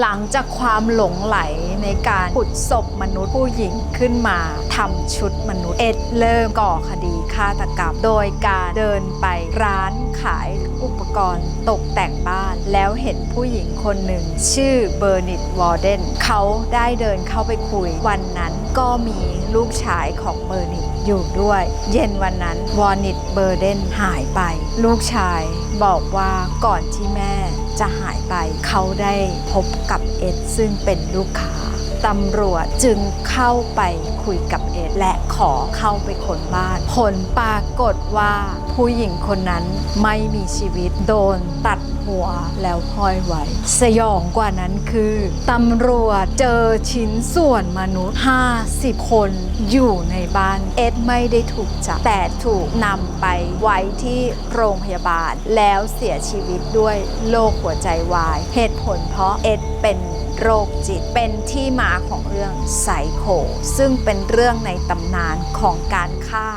หลังจากความหลงไหลในการขุดศพมนุษย์ผู้หญิงขึ้นมาทำชุดมนุษย์เอ็ดเริ่มก่อคดีฆาตกรรม โดยการเดินไปร้านขายอุปกรณ์ตกแต่งบ้าน แล้วเห็นผู้หญิงคนหนึ่ง ชื่อเบอร์นิตวอร์เดนเขาได้เดินเข้าไปคุย วันนั้นก็มีลูกชายของเบอร์นิตอยู่ด้วย เย็นวันนั้นวอร์นิตเบอร์เดนหายไป ลูกชายบอกว่าก่อนที่แม่จะหายไป เขาได้พบกับเอ็ดซึ่งเป็นลูกค้า ตำรวจจึงเข้าไปคุยกับเอ็ดและขอเข้าไปค้นบ้าน ผลปรากฏว่าผู้หญิงคนนั้นไม่มีชีวิตโดนตัดหัวแล้วห้อยไว้ สยองกว่านั้นคือตำรวจเจอชิ้นส่วนมนุษย์ 50 คนอยู่ในบ้าน เอ็ดไม่ได้ถูกจับ แต่ถูกนำไปไว้ที่โรงพยาบาล แล้วเสียชีวิตด้วยโรคหัวใจวาย เหตุผลเพราะเอ็ดเป็นโรคจิตเป็นที่มาของเรื่องไซโคซึ่งเป็นเรื่องในตำนานของการฆ่า